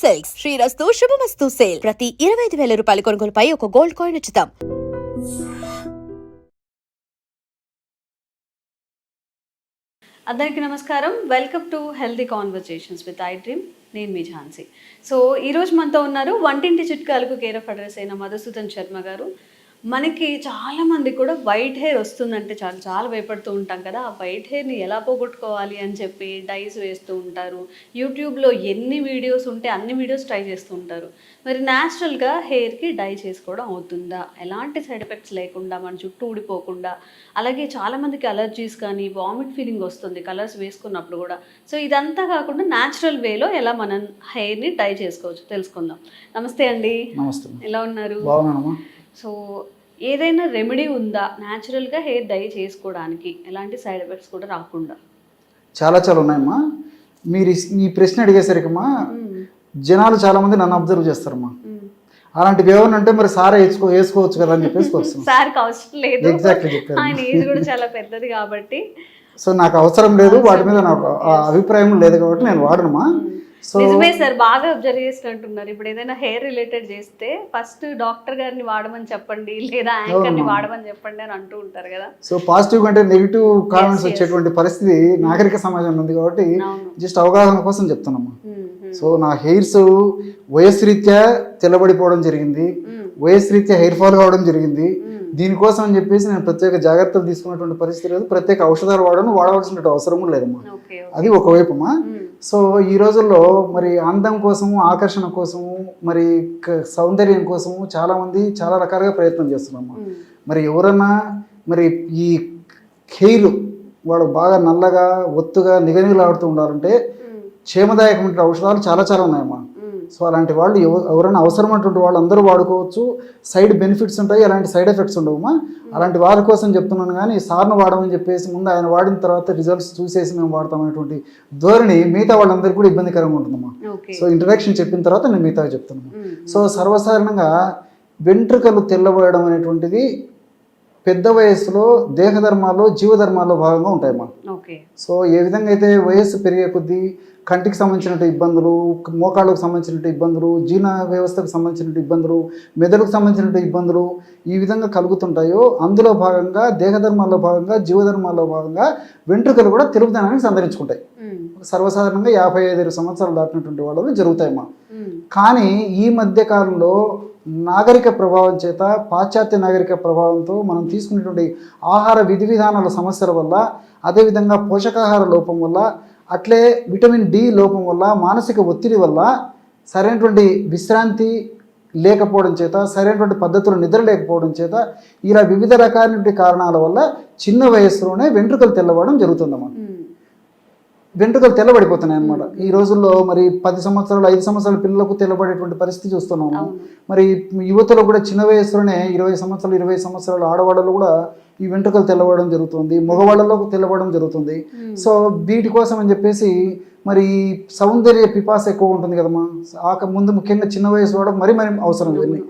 Silks శ్రీరస్తు శుభమస్తు sale ప్రతి ఇరవై ఐదు వేల రూపాయల కొనుగోలుపై ఒక గోల్డ్ కాయిన్ ఉచితం. అందరికీ నమస్కారం. Welcome to healthy conversations with iDream నేను మీ ఝాన్సీ. సో ఈరోజు మనతో ఉన్నారు వంటింటి చిట్కాలకు కేర్ ఆఫ్ అడ్రస్ అయిన మధుసూదన్ శర్మ గారు. మనకి చాలా మంది కూడా వైట్ హెయిర్ వస్తుందంటే చాలా చాలా భయపడుతూ ఉంటాం కదా. ఆ వైట్ హెయిర్ని ఎలా పోగొట్టుకోవాలి అని చెప్పి డైస్ వేస్తూ ఉంటారు. యూట్యూబ్లో ఎన్ని వీడియోస్ ఉంటే అన్ని వీడియోస్ ట్రై చేస్తూ ఉంటారు. మరి న్యాచురల్గా హెయిర్కి డై చేసుకోవడం అవుతుందా? ఎలాంటి సైడ్ ఎఫెక్ట్స్ లేకుండా మన చుట్టూ ఊడిపోకుండా అలాగే చాలామందికి అలర్జీస్ కానీ వామిట్ ఫీలింగ్ వస్తుంది కలర్స్ వేసుకున్నప్పుడు కూడా. సో ఇదంతా కాకుండా న్యాచురల్ వేలో ఎలా మనం హెయిర్ని డై చేసుకోవచ్చు తెలుసుకుందాం. నమస్తే అండి. నమస్తే. ఎలా ఉన్నారు? సో ఏదైనా రెమెడీ ఉందా న్యాచురల్గా హెయిర్ డై చేసుకోవడానికి? ఎలాంటి సైడ్ ఎఫెక్ట్స్ కూడా రాకుండా. చాలా చాలా ఉన్నాయమ్మా. మీరు ఈ- ఈ ప్రశ్న అడిగేసరికమ్మా జనాలు చాలా మంది నన్ను అబ్జర్వ్ చేస్తారమ్మా. అలాంటివి ఏమన్నా అంటే మరి సారా వేసుకో వేసుకోవచ్చు కదా అని చెప్పేసి వస్తుంది సార్కి అవసరం లేదు. ఎగ్జాక్ట్లీ చెప్పారు. ఆయన ఏజ్ కూడా చాలా పెద్దది కాబట్టి. సో నాకు అవసరం లేదు. వాటి మీద నాకు అభిప్రాయం లేదు కాబట్టి నేను వాడనమ్మా. నిజమే సార్ బాగా అబ్జర్వ్ చేసినట్టున్నారు. ఇప్పుడు ఏదైనా హెయిర్ రిలేటెడ్ చేస్తే ఫస్ట్ డాక్టర్ గారిని వాడమని చెప్పండి లేదా యాంకర్ని వాడమని చెప్పండి అని అంటూ ఉంటారు కదా. సో పాజిటివ్ కంటే నెగిటివ్ కామెంట్స్ వచ్చేటువంటి పరిస్థితి నాగరిక సమాజంలో ఉంది కాబట్టి జస్ట్ అవగాహన కోసం చెప్తున్నామ్మా ఉమ్, ఉమ్, సో నా హెయిర్స్ వయస్సు రీత్యా తెల్లబడిపోవడం జరిగింది. వయస్సు రీత్యా హెయిర్ ఫాల్ కావడం జరిగింది. దీనికోసం అని చెప్పేసి నేను ప్రత్యేక జాగ్రత్తలు తీసుకున్నటువంటి పరిస్థితి లేదు. ప్రత్యేక ఔషధాలు వాడను వాడవలసిన అవసరం లేదమ్మా. అది ఒకవైపుమా సో ఈ రోజుల్లో మరి అందం కోసము ఆకర్షణ కోసము మరి సౌందర్యం కోసము చాలా మంది చాలా రకాలుగా ప్రయత్నం చేస్తున్నాము మరి ఎవరన్నా మరి ఈ హెయిర్ వాడు బాగా నల్లగా ఒత్తుగా నిగనిగలాడుతూ ఉండాలంటే క్షేమదాయకమైన ఔషధాలు చాలా చాలా ఉన్నాయమ్మా. సో అలాంటి వాళ్ళు ఎవ- ఎవరైనా అవసరమైనటువంటి వాళ్ళు అందరూ వాడుకోవచ్చు. సైడ్ బెనిఫిట్స్ ఉంటాయి అలాంటి సైడ్ ఎఫెక్ట్స్ ఉండవమ్మా అలాంటి వారి కోసం చెప్తున్నాను కానీ సార్ను వాడమని చెప్పేసి ముందు ఆయన వాడిన తర్వాత రిజల్ట్స్ చూసేసి మేము వాడతామనేటువంటి ధోరణి మిగతా వాళ్ళందరికీ కూడా ఇబ్బందికరంగా ఉంటుందమ్మా. సో ఇంట్రడక్షన్ చెప్పిన తర్వాత నేను మిగతా చెప్తున్నాను. సో సర్వసాధారణంగా వెంట్రుకలు తెల్లబోయడం అనేటువంటిది పెద్ద వయస్సులో దేహధర్మాల్లో జీవధర్మాల్లో భాగంగా ఉంటాయమ్మా ఓకే. సో ఏ విధంగా అయితే వయస్సు పెరిగే కొద్దీ కంటికి సంబంధించిన ఇబ్బందులు మోకాళ్ళకు సంబంధించిన ఇబ్బందులు జీర్ణ వ్యవస్థకు సంబంధించిన ఇబ్బందులు మెదడుకు సంబంధించిన ఇబ్బందులు ఈ విధంగా కలుగుతుంటాయో అందులో భాగంగా దేహధర్మాల్లో భాగంగా జీవధర్మాల్లో భాగంగా వెంట్రుకలు కూడా తెలుపుదనానికి సంతరించుకుంటాయి సర్వసాధారణంగా యాభై ఐదు సంవత్సరాలు దాటినటువంటి వాళ్ళు జరుగుతాయమ్మా కానీ ఈ మధ్య కాలంలో నాగరిక ప్రభావం చేత పాశ్చాత్య నాగరిక ప్రభావంతో మనం తీసుకునేటువంటి ఆహార విధి విధానాల సమస్యల వల్ల అదేవిధంగా పోషకాహార లోపం వల్ల అట్లే విటమిన్ డి లోపం వల్ల మానసిక ఒత్తిడి వల్ల సరైనటువంటి విశ్రాంతి లేకపోవడం చేత సరైనటువంటి పద్ధతులు నిద్ర లేకపోవడం చేత ఇలా వివిధ రకాలైనటువంటి కారణాల వల్ల చిన్న వయసులోనే వెంట్రుకలు తెల్లవడం జరుగుతుందన్నమాట వెంట్రుకలు తెల్లబడిపోతున్నాయి అన్నమాట. ఈ రోజుల్లో మరి పది సంవత్సరాలు ఐదు సంవత్సరాల పిల్లలకు తెల్లబడేటువంటి పరిస్థితి చూస్తున్నాము మరి యువతలో కూడా చిన్న వయసులోనే ఇరవై సంవత్సరాలు ఇరవై సంవత్సరాలు ఆడవాళ్ళలో కూడా ఈ వెంట్రుకలు తెల్లబడడం జరుగుతుంది మగవాళ్ళలో తెల్లబడడం జరుగుతుంది. సో వీటి కోసం అని చెప్పేసి మరి సౌందర్య పిపాస ఎక్కువ ఉంటుంది కదమ్మా ఆక ముందు ముఖ్యంగా చిన్న వయసు వాడు మరి మరి అవసరం ఇవన్నీ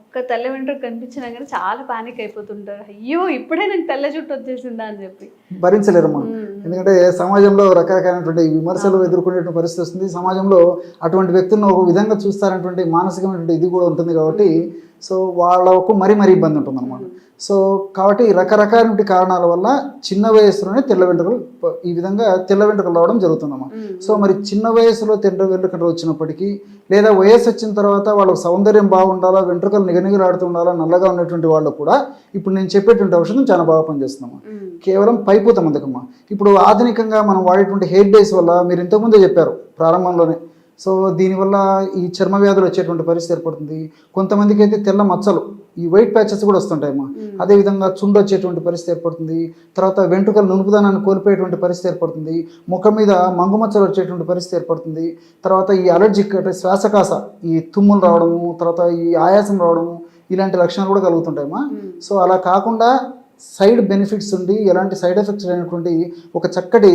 ఒక్క తెల్ల వెంట్రుక కనిపించినా కానీ చాలా పానిక్ అయిపోతుంటారు. అయ్యో ఇప్పుడే నాకు తెల్ల జుట్టు వచ్చేసిందా అని చెప్పి. భరించలేరమ్మా. ఎందుకంటే సమాజంలో రకరకాలైనటువంటి విమర్శలు ఎదుర్కొనేటువంటి పరిస్థితి వస్తుంది. సమాజంలో అటువంటి వ్యక్తులను ఒక విధంగా చూస్తారనేటువంటి మానసికమైనటువంటి ఇది కూడా ఉంటుంది కాబట్టి సో వాళ్ళకు మరీ మరీ ఇబ్బంది ఉంటుంది అనమాట సో కాబట్టి రకరకాలైన కారణాల వల్ల చిన్న వయసులోనే తెల్ల వెంట్రుకలు ఈ విధంగా తెల్ల వెంట్రుకలు రావడం జరుగుతుందన్నమాట ఉమ్, సో మరి చిన్న వయసులో తెల్ల వెంట్రుకలు వచ్చినప్పటికీ లేదా వయసు వచ్చిన తర్వాత వాళ్ళకి సౌందర్యం బాగుండాలా వెంట్రుకలు నిగనిగలాడుతూ ఉండాలా నల్లగా ఉన్నటువంటి వాళ్ళు కూడా ఇప్పుడు నేను చెప్పేటువంటి ఔషధం చాలా బాగా పనిచేస్తున్నాము కేవలం పైపూత మందకమ్మ ఇప్పుడు ఆధునికంగా మనం వాడేటువంటి హెయిర్ డేస్ వల్ల మీరు ఇంతకుముందే చెప్పారు ప్రారంభంలోనే. సో దీనివల్ల ఈ చర్మ వ్యాధులు వచ్చేటువంటి పరిస్థితి ఏర్పడుతుంది. కొంతమందికి అయితే తెల్ల మచ్చలు ఈ వైట్ ప్యాచెస్ కూడా వస్తుంటాయమ్మా. అదేవిధంగా చుండు వచ్చేటువంటి పరిస్థితి ఏర్పడుతుంది. తర్వాత వెంట్రుకలు నునుపుదనాన్ని కోల్పోయేటువంటి పరిస్థితి ఏర్పడుతుంది. ముఖం మీద మంగుమచ్చలు వచ్చేటువంటి పరిస్థితి ఏర్పడుతుంది. తర్వాత ఈ అలర్జిక్ అంటే శ్వాసకాస ఈ తుమ్ములు రావడము తర్వాత ఈ ఆయాసం రావడము ఇలాంటి లక్షణాలు కూడా కలుగుతుంటాయమ్మా. సో అలా కాకుండా సైడ్ బెనిఫిట్స్ ఉండి ఎలాంటి సైడ్ ఎఫెక్ట్స్ లేనటువంటి ఒక చక్కటి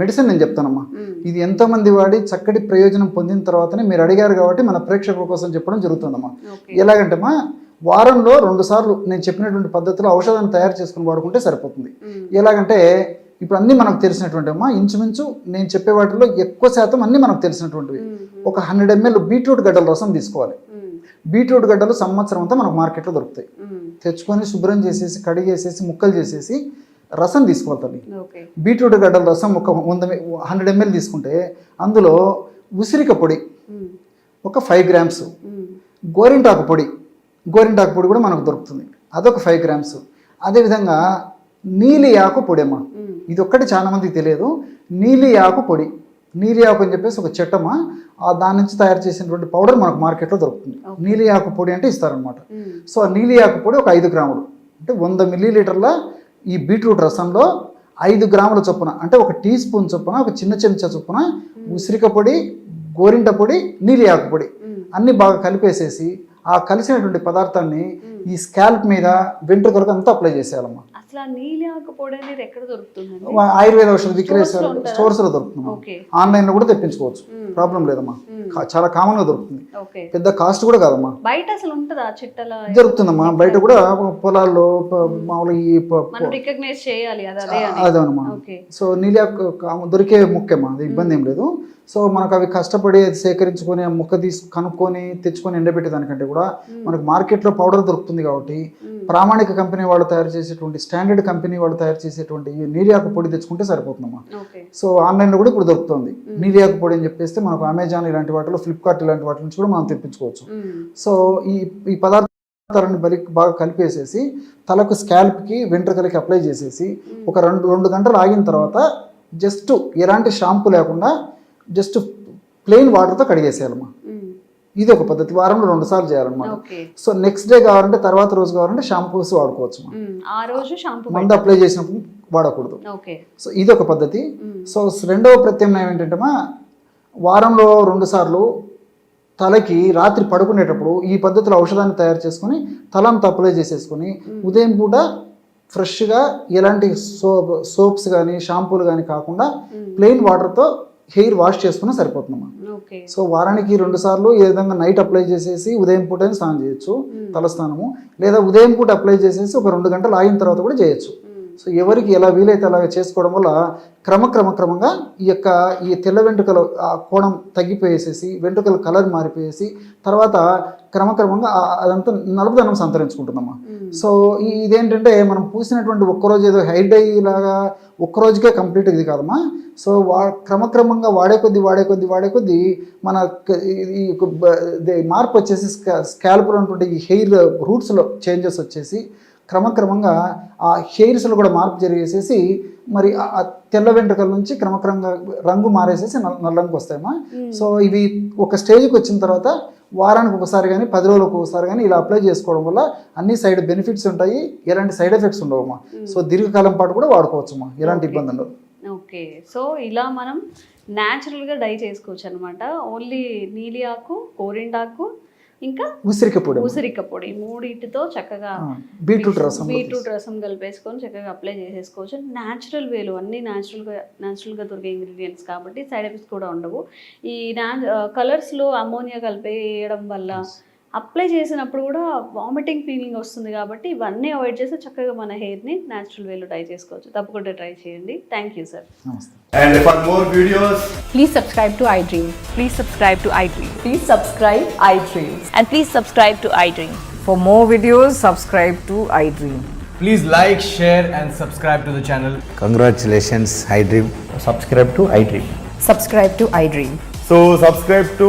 మెడిసిన్ నేను చెప్తానమ్మా. ఇది ఎంతమంది వాడి చక్కటి ప్రయోజనం పొందిన తర్వాతనే మీరు అడిగారు కాబట్టి మన ప్రేక్షకుల కోసం చెప్పడం జరుగుతుందమ్మా. ఎలాగంటేమా వారంలో రెండు సార్లు నేను చెప్పినటువంటి పద్ధతిలో ఔషధాన్ని తయారు చేసుకుని వాడుకుంటే సరిపోతుంది. ఎలాగంటే ఇప్పుడు అన్నీ మనకు తెలిసినటువంటి అమ్మా ఇంచుమించు నేను చెప్పే వాటిలో ఎక్కువ శాతం అన్నీ మనకు తెలిసినటువంటివి. ఒక హండ్రెడ్ ఎంఎల్ బీట్రూట్ గడ్డల రసం తీసుకోవాలి. బీట్రూట్ గడ్డలు సంవత్సరం అంతా మనకు మార్కెట్లో దొరుకుతాయి. తెచ్చుకొని శుభ్రం చేసేసి కడిగేసేసి ముక్కలు చేసేసి రసం తీసుకోవాలి బీట్రూట్ గడ్డల రసం ఒక వంద హండ్రెడ్ ఎంఎల్ తీసుకుంటే అందులో ఉసిరిక పొడి ఒక ఫైవ్ గ్రామ్స్ గోరింటాకు పొడి గోరింటాకు పొడి కూడా మనకు దొరుకుతుంది. అదొక ఫైవ్ గ్రామ్స్. అదేవిధంగా నీలి ఆకు పొడి అమ్మా. ఇది ఒక్కటి చాలా మందికి తెలియదు. నీలి ఆకు పొడి. నీలి ఆకు అని చెప్పేసి ఒక చెట్టమా దాని నుంచి తయారు చేసినటువంటి పౌడర్ మనకు మార్కెట్లో దొరుకుతుంది. నీలి ఆకు పొడి అంటే ఇస్తారనమాట సో ఆ నీలి ఆకు పొడి ఒక ఐదు గ్రాములు. అంటే వంద మిల్లీలీటర్ల ఈ బీట్రూట్ రసంలో ఐదు గ్రాముల చొప్పున అంటే ఒక టీ స్పూన్ చొప్పున ఒక చిన్న చెంచా చొప్పున ఉసిరిక పొడి గోరింట పొడి నీలి ఆకు పొడి అన్ని బాగా కలిపేసేసి ఆ కలిసినటువంటి పదార్థాన్ని ఈ స్కాల్ప్ మీద వెంట్రుకలకు అంతా అప్లై చేసేయాలమ్మా. అసలు ఆ నీలి ఆకు పొడి అనేది ఎక్కడ దొరుకుతుందండి? ఆయుర్వేద ఔషధ విక్రయ Stores లో ఉంటుందా? స్టోర్స్లో దొరుకుతుంది ఆన్లైన్లో కూడా తెప్పించుకోవచ్చు. ప్రాబ్లం లేదమ్మా. చాలా కామన్గా దొరుకుతుంది పెద్ద కాస్ట్ కూడా కాదమ్మా. బయట అసలు ఉంటుందా చిట్టల దొరుకుతుందమ్మా బయట కూడా పొలాల్లో మామూలుగా ఈ రికగ్నైజ్ చేయాలి అదేనమ్మా. సో నీళ్ళ దొరికే ముఖ్యమా? అది ఇబ్బంది ఏం లేదు. సో మనకు అవి కష్టపడి అది సేకరించుకొని ముక్క తీసి కనుక్కొని తెచ్చుకొని ఎండబెట్టే దానికంటే కూడా మనకు మార్కెట్లో పౌడర్ దొరుకుతుంది కాబట్టి ప్రామాణిక కంపెనీ వాళ్ళు తయారు చేసేటువంటి స్టాండర్డ్ కంపెనీ వాళ్ళు తయారు చేసేటువంటి ఈ నీలియాకు పొడి తెచ్చుకుంటే సరిపోతుందమ్మా. సో ఆన్లైన్లో కూడా ఇప్పుడు దొరుకుతుంది. నీలియాకు పొడి అని చెప్పేస్తే మనకు అమెజాన్ ఇలాంటి వాటిలో ఫ్లిప్కార్ట్ ఇలాంటి వాటి నుంచి కూడా మనం తెప్పించుకోవచ్చు. సో ఈ ఈ పదార్థాలను బలి బాగా కలిపేసేసి తలకు స్కాల్ప్కి వెంట్రుకలకి అప్లై చేసేసి ఒక రెండు రెండు గంటలు ఆగిన తర్వాత జస్ట్ ఎలాంటి షాంపూ లేకుండా జస్ట్ ప్లెయిన్ వాటర్తో కడిగేసేయాలమ్మా. ఇది ఒక పద్ధతి. వారంలో రెండు సార్లు చేయాలన్నమాట. సో నెక్స్ట్ డే కావాలంటే తర్వాత రోజు కావాలంటే షాంపూస్ వాడుకోవచ్చు మనం. ఆ రోజు షాంపూ మందు అప్లై చేసినప్పుడు వాడకూడదు. సో ఇది ఒక పద్ధతి. సో రెండవ ప్రత్యామ్నాయం ఏంటంటే మా వారంలో రెండు సార్లు తలకి రాత్రి పడుకునేటప్పుడు ఈ పద్ధతిలో ఔషధాన్ని తయారు చేసుకొని తలంతా అప్లై చేసేసుకొని ఉదయం పూట ఫ్రెష్గా ఎలాంటి సోప్ సోప్స్ కానీ షాంపూలు కానీ కాకుండా ప్లెయిన్ వాటర్తో హెయిర్ వాష్ చేసుకున్నా సరిపోతుందమ్మా. సో వారానికి రెండు సార్లు ఏ విధంగా నైట్ అప్లై చేసేసి ఉదయం పూట స్నానం చేయొచ్చు తలస్నానము. లేదా ఉదయం పూట అప్లై చేసేసి ఒక రెండు గంటలు ఆగిన తర్వాత కూడా చేయొచ్చు. సో ఎవరికి ఎలా వీలైతే అలాగ చేసుకోవడం వల్ల క్రమక్రమ క్రమంగా ఈ యొక్క ఈ తెల్ల వెంట్రుకల ఆ కోణం తగ్గిపోయేసేసి వెంట్రుకల కలర్ మారిపోయేసి తర్వాత క్రమక్రమంగా అదంతా నలుపుదనం సంతరించుకుంటుందమ్మా. సో ఇదేంటంటే మనం పూసినటువంటి ఒక్కరోజు ఏదో హెయిర్ డై లాగా ఒక్కరోజుకే కంప్లీట్ ఇది కాదమ్మా. సో వా క్రమక్రమంగా వాడే కొద్దీ వాడే కొద్దీ వాడే కొద్దీ మన ఈ- మార్పు వచ్చేసి స్కాల్ప్లో ఉన్నటువంటి ఈ హెయిర్ రూట్స్లో చేంజెస్ వచ్చేసి క్రమక్రమంగా ఆ హెయిర్స్లో కూడా మార్పు జరిగేసేసి మరి ఆ తెల్ల వెంట్రుకల నుంచి క్రమక్రమంగా రంగు మారేసేసి నల్ల నల్లంకి వస్తాయమ్మా. సో ఇవి ఒక స్టేజ్కి వచ్చిన తర్వాత వారానికి ఒకసారి కానీ పది రోజులకు ఒకసారి కానీ ఇలా అప్లై చేసుకోవడం వల్ల అన్ని సైడ్ బెనిఫిట్స్ ఉంటాయి ఎలాంటి సైడ్ ఎఫెక్ట్స్ ఉండవమ్మా. సో దీర్ఘకాలం పాటు కూడా వాడుకోవచ్చమ్మా ఎలాంటి ఇబ్బంది ఉండదు ఓకే. సో ఇలా మనం న్యాచురల్గా డై చేసుకోవచ్చు అనమాట ఓన్లీ నీలి ఆకు కోరిండాకు ఇంకా ఉసిరిక పొడి. ఉసిరిక పొడి. మూడింటితో చక్కగా బీట్రూట్ రసం బీట్రూట్ రసం కలిపేసుకొని చక్కగా అప్లై చేసేసుకోవచ్చు. న్యాచురల్ వేలు అన్ని న్యాచురల్గా న్యాచురల్గా దొరికే ఇంగ్రీడియంట్స్ కాబట్టి సైడ్ ఎఫెక్ట్స్ కూడా ఉండవు. ఈ నా కలర్స్లో అమోనియా కలిపి వేయడం వల్ల అప్లై చేసినప్పుడు కూడా వామిటింగ్ ఫీలింగ్ వస్తుంది కాబట్టి ఇవన్నీ అవాయిడ్ చేస్తే చక్కగా మన హెయిర్ని నాచురల్ వేలో ట్రై చేసుకోవచ్చు. తప్పకుండా ట్రై చేయండి. Thank you sir and for more videos please subscribe to iDream please subscribe to iDream please subscribe iDream and please subscribe to iDream for more videos subscribe to iDream please like share and subscribe to the channel congratulations iDream subscribe to iDream subscribe to iDream so subscribe to